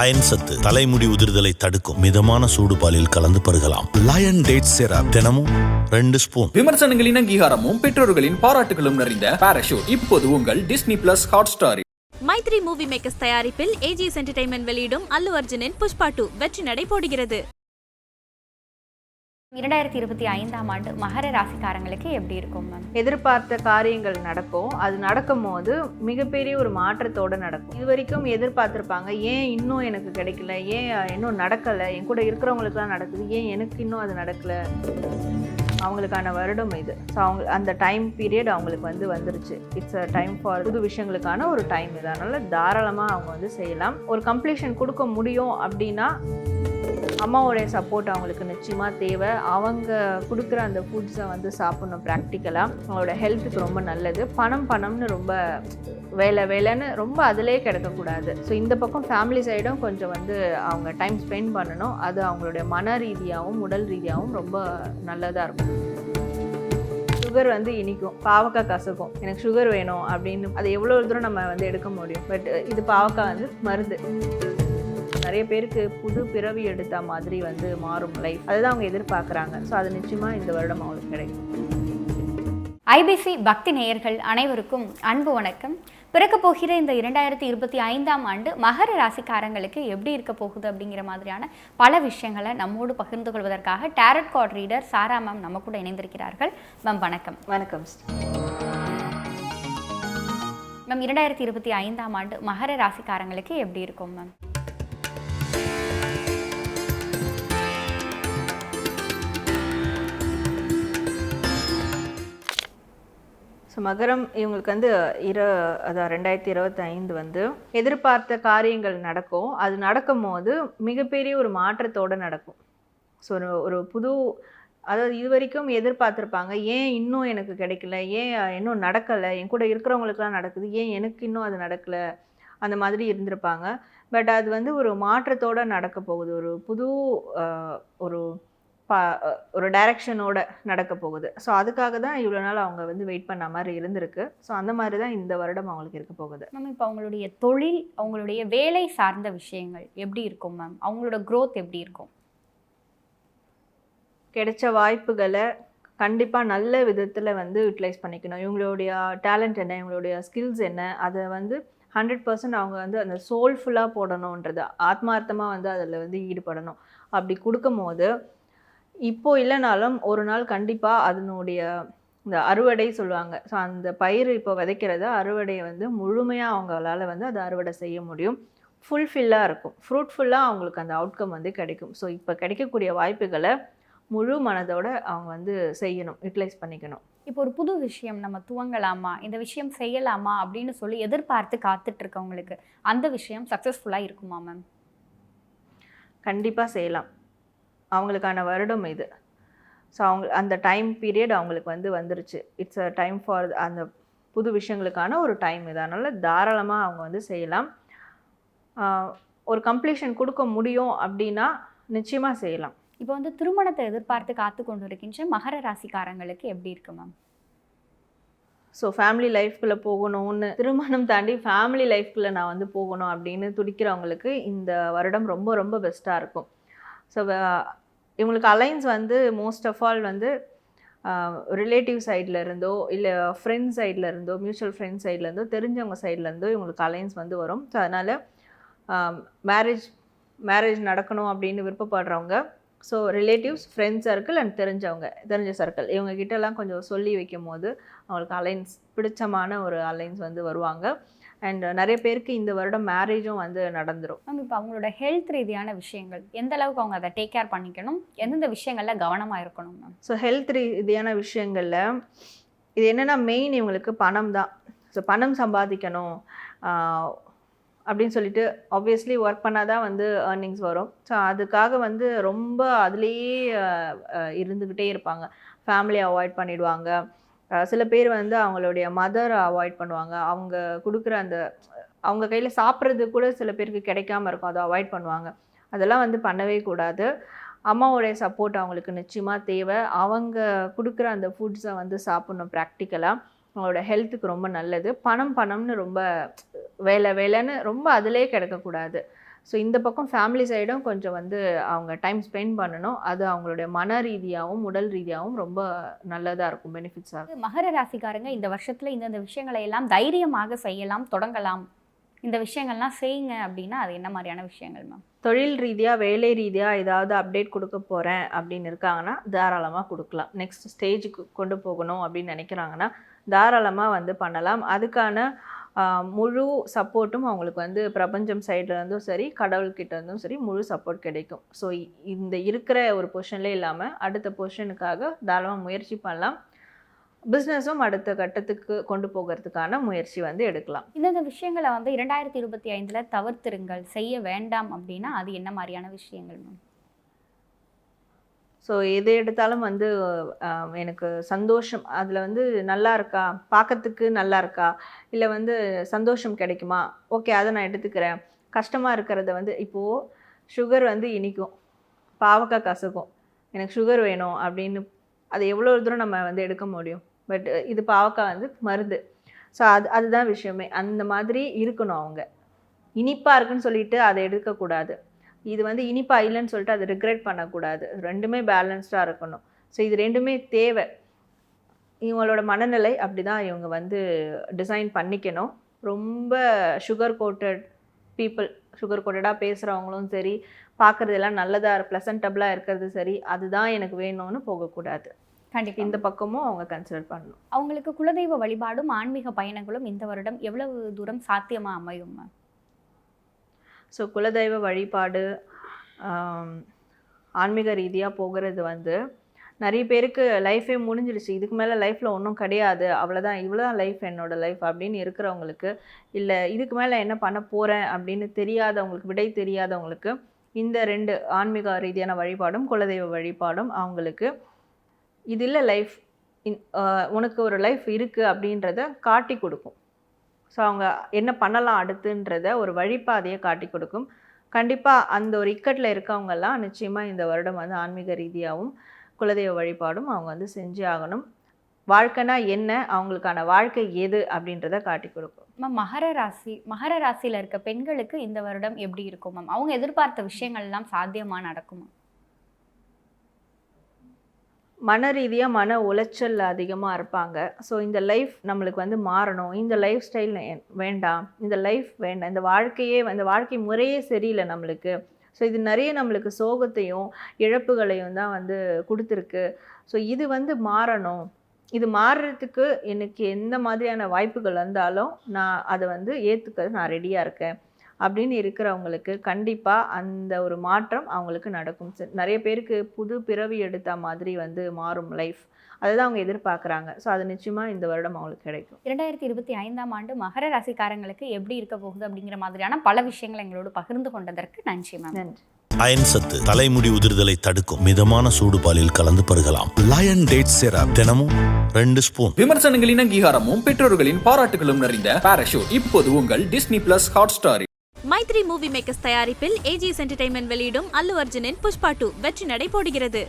Iron சத்து தலைமுடி உதிர்தலை தடுக்கும் மிதமான சூடு பாலில் கலந்து பருகலாம். லயன் டேட் சிரப் தினமும் ரெண்டு ஸ்பூன். விமர்சனங்களின் அங்கீகாரமும் பெற்றோர்களின் பாராட்டுகளும் நிறைந்த பாராஷூட் இப்போது உங்கள் டிஸ்னி பிளஸ் ஹாட் ஸ்டாரில் மைத்ரி மூவி மேக்கர்ஸ் தயாரிப்பில் ஏஜிஎஸ் என்டர்டைன்மெண்ட் வெளியிடும் அல்லு அர்ஜுனின் புஷ்பா டூ வெற்றி நடை போடுகிறது. இரண்டாயிரத்தி இருபத்தி ஐந்தாம் ஆண்டு மகர ராசிக்காரங்களுக்கு எப்படி இருக்கும் மேம் எதிர்பார்த்த காரியங்கள் நடக்கும். அது நடக்கும் போது மிகப்பெரிய ஒரு மாற்றத்தோடு நடக்கும். இது வரைக்கும் எதிர்பார்த்துருப்பாங்க ஏன் இன்னும் எனக்கு கிடைக்கல? ஏன் இன்னும் நடக்கலை? என் கூட இருக்கிறவங்களுக்குலாம் நடக்குது. ஏன் எனக்கு இன்னும் அது நடக்கல? அவங்களுக்கான வருடம் இது. ஸோ அவங்க அந்த டைம் பீரியட் அவங்களுக்கு வந்து வந்துருச்சு. இட்ஸ் அ டைம் ஃபார் புது விஷயங்களுக்கான ஒரு டைம் இது. அதனால தாராளமாக அவங்க வந்து செய்யலாம். ஒரு கம்ப்ளீஷன் கொடுக்க முடியும் அப்படின்னா அம்மாவோடைய சப்போர்ட் அவங்களுக்கு நிச்சயமாக தேவை. அவங்க கொடுக்குற அந்த ஃபுட்ஸை வந்து சாப்பிட்ணும் ப்ராக்டிக்கலாக அவங்களோட ஹெல்த்துக்கு ரொம்ப நல்லது. பணம் பணம்னு ரொம்ப வேலை வேலைன்னு ரொம்ப அதிலே கிடக்கக்கூடாது. ஸோ இந்த பக்கம் ஃபேமிலி சைடும் கொஞ்சம் வந்து அவங்க டைம் ஸ்பெண்ட் பண்ணணும். அது அவங்களுடைய மன ரீதியாகவும் உடல் ரீதியாகவும் ரொம்ப நல்லதாக இருக்கும். சுகர் வந்து இனிக்கும். பாவக்காய் கசக்கும். எனக்கு சுகர் வேணும் அப்படின்னு. அது எவ்வளோ தூரம் நம்ம வந்து எடுக்க முடியும்? பட் இது பாவக்காய் வந்து மருந்து. நிறைய பேருக்கு புது பிறவி எடுத்த மாதிரி வந்து மாறும் லைஃப் அதுதான் அவங்க எதிர்பார்க்குறாங்க. ஸோ அது நிச்சயமாக இந்த வருடம் அவங்களுக்கு கிடைக்கும். ஐபிசி பக்தி நேயர்கள் அனைவருக்கும் அன்பு வணக்கம். பிறக்க போகிற இந்த இரண்டாயிரத்தி இருபத்தி ஐந்தாம் ஆண்டு மகர ராசிக்காரங்களுக்கு எப்படி இருக்க போகுது அப்படிங்கிற மாதிரியான பல விஷயங்களை நம்மோடு பகிர்ந்து கொள்வதற்காக tarot card reader Sara ma'am நம்ம கூட இணைந்திருக்கிறார்கள். மேம் வணக்கம். வணக்கம் மேம் இரண்டாயிரத்தி இருபத்தி ஐந்தாம் ஆண்டு மகர ராசிக்காரங்களுக்கு எப்படி இருக்கும் மேம் ஸோ மகரம் இவங்களுக்கு வந்து இரு அதான் ரெண்டாயிரத்தி இருபத்தி ஐந்து வந்து எதிர்பார்த்த காரியங்கள் நடக்கும். அது நடக்கும் போது மிகப்பெரிய ஒரு மாற்றத்தோடு நடக்கும். ஸோ ஒரு ஒரு புது அதாவது இது வரைக்கும் எதிர்பார்த்துருப்பாங்க ஏன் இன்னும் எனக்கு கிடைக்கல? ஏன் இன்னும் நடக்கலை? என் கூட இருக்கிறவங்களுக்குலாம் நடக்குது. ஏன் எனக்கு இன்னும் அது நடக்கலை? அந்த மாதிரி இருந்திருப்பாங்க. பட் அது வந்து ஒரு மாற்றத்தோடு நடக்க போகுது. ஒரு புது ஒரு பா ஒரு டைரக்ஷனோட நடக்க போகுது. ஸோ அதுக்காக தான் இவ்வளோ நாள் அவங்க வந்து வெயிட் பண்ண மாதிரி இருந்திருக்கு. ஸோ அந்த மாதிரி தான் இந்த வருடம் அவங்களுக்கு இருக்க போகுது. மேம் இப்போ அவங்களுடைய தொழில் அவங்களுடைய வேலை சார்ந்த விஷயங்கள் எப்படி இருக்கும் மேம்? அவங்களோட growth எப்படி இருக்கும்? கிடைச்ச வாய்ப்புகளை கண்டிப்பாக நல்ல விதத்தில் வந்து யூட்டிலைஸ் பண்ணிக்கணும். இவங்களுடைய டேலண்ட் என்ன? இவங்களுடைய ஸ்கில்ஸ் என்ன? அதை வந்து ஹண்ட்ரட் பர்சன்ட் அவங்க வந்து அந்த சோல்ஃபுல்லாக போடணுன்றது ஆத்மார்த்தமாக வந்து அதில் வந்து ஈடுபடணும். அப்படி கொடுக்கும்போது இப்போ இல்லைனாலும் ஒரு நாள் கண்டிப்பாக அதனுடைய இந்த அறுவடை சொல்லுவாங்க. ஸோ அந்த பயிர் இப்போ விதைக்கிறத அறுவடையை வந்து முழுமையாக அவங்களால வந்து அதை அறுவடை செய்ய முடியும். ஃபுல்ஃபில்லாக இருக்கும். ஃப்ரூட்ஃபுல்லாக அவங்களுக்கு அந்த அவுட்கம் வந்து கிடைக்கும். ஸோ இப்போ கிடைக்கக்கூடிய வாய்ப்புகளை முழு மனதோட அவங்க வந்து செய்யணும் யூட்டிலைஸ் பண்ணிக்கணும். இப்போ ஒரு புது விஷயம் நம்ம துவங்கலாமா? இந்த விஷயம் செய்யலாமா? அப்படின்னு சொல்லி எதிர்பார்த்து காத்துட்டு இருக்கவங்களுக்கு அந்த விஷயம் சக்ஸஸ்ஃபுல்லாக இருக்குமா மேம் கண்டிப்பாக செய்யலாம். அவங்களுக்கான வருடம் இது. ஸோ அவங்க அந்த டைம் பீரியட் அவங்களுக்கு வந்து வந்துருச்சு. இட்ஸ் அ டைம் ஃபார் அந்த புது விஷயங்களுக்கான ஒரு டைம் இது. அதனால் தாராளமாக அவங்க வந்து செய்யலாம். ஒரு கம்ப்ளீஷன் கொடுக்க முடியும் அப்படின்னா நிச்சயமாக செய்யலாம். இப்போ வந்து திருமணத்தை எதிர்பார்த்து காத்து கொண்டு இருக்கின்ற மகர ராசிக்காரங்களுக்கு எப்படி இருக்கு மேம் ஸோ ஃபேமிலி லைஃப்குள்ளே போகணும்னு திருமணம் தாண்டி ஃபேமிலி லைஃப்குள்ளே நான் வந்து போகணும் அப்படின்னு துடிக்கிறவங்களுக்கு இந்த வருடம் ரொம்ப ரொம்ப பெஸ்ட்டாக இருக்கும். ஸோ இவங்களுக்கு அலைன்ஸ் வந்து மோஸ்ட் ஆஃப் ஆல் வந்து ரிலேட்டிவ் சைடில் இருந்தோ இல்லை ஃப்ரெண்ட்ஸ் சைடில் இருந்தோ மியூச்சுவல் ஃப்ரெண்ட்ஸ் சைடில் இருந்தோ தெரிஞ்சவங்க சைடில் இருந்தோ இவங்களுக்கு அலைன்ஸ் வந்து வரும். ஸோ அதனால் மேரேஜ் மேரேஜ் நடக்கணும் அப்படின்னு விருப்பப்படுறவங்க so relatives friends circle and தெரிஞ்சவங்க தெரிஞ்ச சர்க்கிள் இவங்க கிட்டலாம் கொஞ்சம் சொல்லி வைக்கும் போது அவங்களுக்கு அலைன்ஸ் பிடிச்சமான ஒரு அலைன்ஸ் வந்து வருவாங்க. அண்ட் நிறைய பேருக்கு இந்த வருடம் மேரேஜும் வந்து நடந்துரும். மேம் இப்போ அவங்களோட ஹெல்த் ரீதியான விஷயங்கள் எந்த அளவுக்கு அவங்க அதை டேக் கேர் பண்ணிக்கணும் எந்தெந்த விஷயங்கள்ல கவனமாக இருக்கணும் மேம்? ஸோ ஹெல்த் ரீதியான விஷயங்களில் இது என்னென்னா மெயின் இவங்களுக்கு பணம் தான். ஸோ பணம் சம்பாதிக்கணும். அப்படின்னு சொல்லிட்டு ஆப்வியஸ்லி ஒர்க் பண்ணால் தான் வந்து ஏர்னிங்ஸ் வரும். ஸோ அதுக்காக வந்து ரொம்ப அதுலேயே இருந்துக்கிட்டே இருப்பாங்க. ஃபேமிலியை அவாய்ட் பண்ணிடுவாங்க. சில பேர் வந்து அவங்களுடைய மதரை அவாய்ட் பண்ணுவாங்க. அவங்க கொடுக்குற அந்த அவங்க கையில் சாப்பிட்றது கூட சில பேருக்கு கிடைக்காம இருக்கும். அதை அவாய்ட் பண்ணுவாங்க. அதெல்லாம் வந்து பண்ணவே கூடாது. அம்மாவோடைய சப்போர்ட் அவங்களுக்கு நிச்சயமாக தேவை. அவங்க கொடுக்குற அந்த ஃபுட்ஸை வந்து சாப்பிட்ணும் ப்ராக்டிக்கலாக அவங்களோட ஹெல்த்துக்கு ரொம்ப நல்லது. பணம் பணம்னு ரொம்ப வேலை வேலைன்னு ரொம்ப அதிலே கிடக்கக்கூடாது. ஸோ இந்த பக்கம் ஃபேமிலி சைடும் கொஞ்சம் வந்து அவங்க டைம் ஸ்பெண்ட் பண்ணணும். அது அவங்களுடைய மன ரீதியாகவும் உடல் ரீதியாகவும் ரொம்ப நல்லதாக இருக்கும் பெனிஃபிட்ஸாக இருக்கும். மகர ராசிக்காரங்க இந்த வருஷத்துல இந்தந்த விஷயங்களை எல்லாம் தைரியமாக செய்யலாம் தொடங்கலாம். இந்த விஷயங்கள்லாம் செய்யுங்க அப்படின்னா அது என்ன மாதிரியான விஷயங்கள் மேம் தொழில் ரீதியாக வேலை ரீதியாக ஏதாவது அப்டேட் கொடுக்க போகிறேன் அப்படின்னு இருக்காங்கன்னா தாராளமாக கொடுக்கலாம். நெக்ஸ்ட் ஸ்டேஜுக்கு கொண்டு போகணும் அப்படின்னு நினைக்கிறாங்கன்னா தாராளமாக வந்து பண்ணலாம். அதுக்கான முழு சப்போர்ட்டும் அவங்களுக்கு வந்து பிரபஞ்சம் சைட்லேருந்தும் சரி கடவுள்கிட்ட இருந்தும் சரி முழு சப்போர்ட் கிடைக்கும். ஸோ இந்த இருக்கிற ஒரு பொசிஷன்லேயே இல்லாமல் அடுத்த பொசிஷனுக்காக தாராளமாக முயற்சி பண்ணலாம். பிஸ்னஸும் அடுத்த கட்டத்துக்கு கொண்டு போகிறதுக்கான முயற்சி வந்து எடுக்கலாம். இந்தந்த விஷயங்களை வந்து இரண்டாயிரத்தி இருபத்தி ஐந்தில் தவிர்த்திருங்கள். செய்ய வேண்டாம் அப்படின்னா அது என்ன மாதிரியான விஷயங்கள் மேம்? ஸோ எது எடுத்தாலும் வந்து எனக்கு சந்தோஷம். அதில் வந்து நல்லா இருக்கா? பார்க்கறதுக்கு நல்லா இருக்கா? இல்லை வந்து சந்தோஷம் கிடைக்குமா? ஓகே அதை நான் எடுத்துக்கிறேன். கஷ்டமாக இருக்கிறத வந்து இப்போது சுகர் வந்து இனிக்கும். பாவக்காய் கசக்கும். எனக்கு சுகர் வேணும் அப்படின்னு அது எவ்வளோ தூரம் நம்ம வந்து எடுக்க முடியும்? பட் இது பாவக்காய் வந்து மருந்து. ஸோ அது அதுதான் விஷயமே. அந்த மாதிரி இருக்கணும் அவங்க. இனிப்பாக இருக்குன்னு சொல்லிட்டு அதை எடுக்கக்கூடாது. இது வந்து இனிப்பா இல்லைன்னு சொல்லிட்டு அதை ரிக்ரெட் பண்ணக்கூடாது. ரெண்டுமே பேலன்ஸ்டாக இருக்கணும். ஸோ இது ரெண்டுமே தேவை. இவங்களோட மனநிலை அப்படி தான் இவங்க வந்து டிசைன் பண்ணிக்கணும். ரொம்ப சுகர் கோட்டட் பீப்புள் சுகர் கோட்டடாக பேசுகிறவங்களும் சரி பார்க்குறதெல்லாம் நல்லதாக ப்ளசன்டபுளாக இருக்கிறது சரி அதுதான் எனக்கு வேணும்னு போகக்கூடாது. கண்டிப்பா. இந்த பக்கமும் அவங்க கன்சிடர் பண்ணணும். அவங்களுக்கு குலதெய்வ வழிபாடும் ஆன்மீக பயணங்களும் இந்த வருடம் எவ்வளவு தூரம் சாத்தியமா அமையும் மேம் ஸோ குலதெய்வ வழிபாடு ஆன்மீக ரீதியாக போகிறது வந்து நிறைய பேருக்கு லைஃபே முடிஞ்சிடுச்சு இதுக்கு மேலே லைஃப்பில் ஒன்றும் கிடையாது. அவ்வளோதான் இவ்வளோதான் லைஃப் என்னோடய லைஃப் அப்படின்னு இருக்கிறவங்களுக்கு இல்லை. இதுக்கு மேலே என்ன பண்ண போகிறேன் அப்படின்னு தெரியாதவங்களுக்கு விடை தெரியாதவங்களுக்கு இந்த ரெண்டு ஆன்மீக ரீதியான வழிபாடும் குலதெய்வ வழிபாடும் அவங்களுக்கு இது இல்லை லைஃப் உனக்கு ஒரு லைஃப் இருக்குது அப்படின்றத காட்டி கொடுக்கும். ஸோ அவங்க என்ன பண்ணலாம் அடுத்துன்றத ஒரு வழிபாதையை காட்டி கொடுக்கும். கண்டிப்பாக அந்த ஒரு இக்கட்டில் இருக்கவங்கெல்லாம் நிச்சயமாக இந்த வருடம் வந்து ஆன்மீக ரீதியாகவும் குலதெய்வ வழிபாடும் அவங்க வந்து செஞ்சே ஆகணும். வாழ்க்கைனா என்ன? அவங்களுக்கான வாழ்க்கை எது? அப்படின்றத காட்டி கொடுக்கும். மேம் மகர ராசி மகர ராசியில் இருக்க பெண்களுக்கு இந்த வருடம் எப்படி இருக்கும் மேம் அவங்க எதிர்பார்த்த விஷயங்கள்லாம் சாத்தியமாக நடக்குமா? மன ரீதியாக மன உளைச்சல் அதிகமாக இருப்பாங்க. ஸோ இந்த லைஃப் நம்மளுக்கு வந்து மாறணும். இந்த லைஃப் ஸ்டைல் வேண்டாம். இந்த லைஃப் வேண்டாம். இந்த வாழ்க்கையே இந்த வாழ்க்கை முறையே சரியில்லை நம்மளுக்கு. ஸோ இது நிறைய நம்மளுக்கு சோகத்தையும் இழப்புகளையும் தான் வந்து கொடுத்துருக்கு. ஸோ இது வந்து மாறணும். இது மாறுறதுக்கு எனக்கு எந்த மாதிரியான வாய்ப்புகள் வந்தாலும் நான் அதை வந்து ஏற்றுக்க நான் ரெடியாக இருக்கேன். அப்படின்னு இருக்கிறவங்களுக்கு கண்டிப்பாக அந்த ஒரு மாற்றம் அவங்களுக்கு நடக்கும். ச- நிறைய பேருக்கு புது பிறவி எடுத்த மாதிரி வந்து மாறும் லைஃப் அதுதான் அவங்க எதிர்பார்க்குறாங்க. ஸோ அது நிச்சயமாக இந்த வருடம் அவங்களுக்கு கிடைக்கும். இரண்டாயிரத்தி இருபத்தி ஐந்தாம் ஆண்டு மகர ராசிக்காரங்களுக்கு எப்படி இருக்க போகுது அப்படிங்கிற மாதிரியான பல விஷயங்களை எங்களோடு பகிர்ந்து கொண்டதற்கு நன்றி மேம் நன்றி. அயன் சத்து தலைமுடி உதிர்தலை தடுக்கும். மிதமான சூடு பாலில் கலந்து பருகலாம். லயன் டேட் சிரப் தினமும் ரெண்டு ஸ்பூன் விமர்சனங்களின் அங்கீகாரமும் பெற்றோர்களின் பாராட்டுகளும் நிறைந்த பாராஷூட் இப்போது உங்கள் டிஸ்னி பிளஸ் ஹாட் ஸ்டாரில் மைத்ரி மூவி மேக்கர்ஸ் தயாரிப்பில் ஏஜிஎஸ் என்டர்டைன்மெண்ட் வெளியிடும் அல்லு அர்ஜுனின் புஷ்பா டூ வெற்றி நடை போடுகிறது.